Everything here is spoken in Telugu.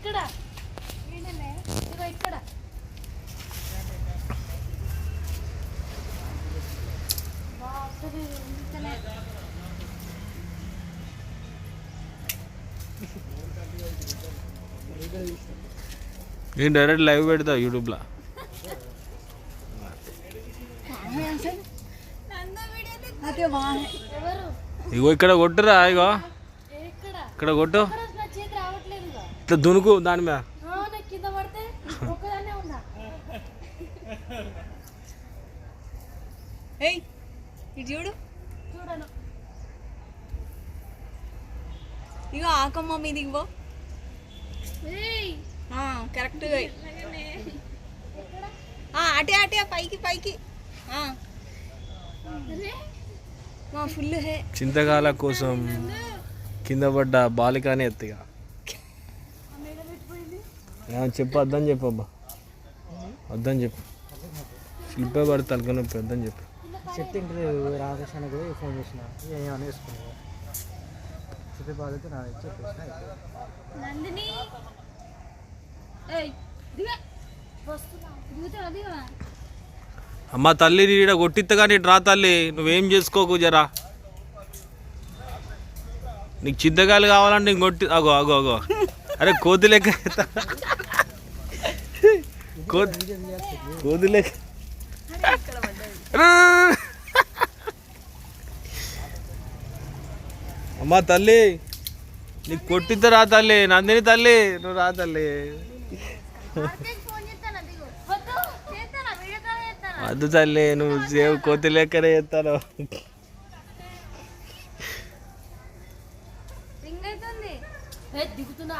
ఇక్కడ. ఇదిగో ఇక్కడ. నేను డైరెక్ట్ లైవ్ పెడతా యూట్యూబ్లో. ఎవరు ఇగో ఇక్కడ కొట్టురా ఇగో. ఇక్కడ. కొట్టు ఇక్కడ నా చేతి రావట్లేదు ఇక. ఇట్లా దునుకు దాని మీద. చూడు. చూడను. ఇగో ఆకమ్మ మీదికి పో. ఏయ్, కరెక్ట్గా అటే అటే పైకి పైకి. మా ఫుల్ హే. చింతకాల కోసం కింద పడ్డ బాలికనే ఎత్తిగా. చెప్పు వద్దని చెప్పు అబ్బా. వద్దని చెప్పు. స్లిప్ పడి తలక నొప్పి వద్దని చెప్పు. రామకృష్ణకి ఫోన్ చేసిన. ఏమని చెప్పే బాధ్యత నా చెప్పేసిన అమ్మ తల్లి ఈడ కొట్టిత్త కానీ ఇటు రా తల్లి నువ్వేం చేసుకోకు జరా. నీకు చింతకాయలు కావాలంటే ఇంక కొట్టి అగో అగో అగో. అరే కోతి లెక్క కోతి కోతి లెక్క. అమ్మ తల్లి నీకు కొట్టిద్ద రా తల్లి నందిని తల్లి నువ్వు రా తల్లి. వద్దు తల్లి నువ్వు సేవ్ కోతి లెక్కనే చేస్తాను దిగుతున్నా.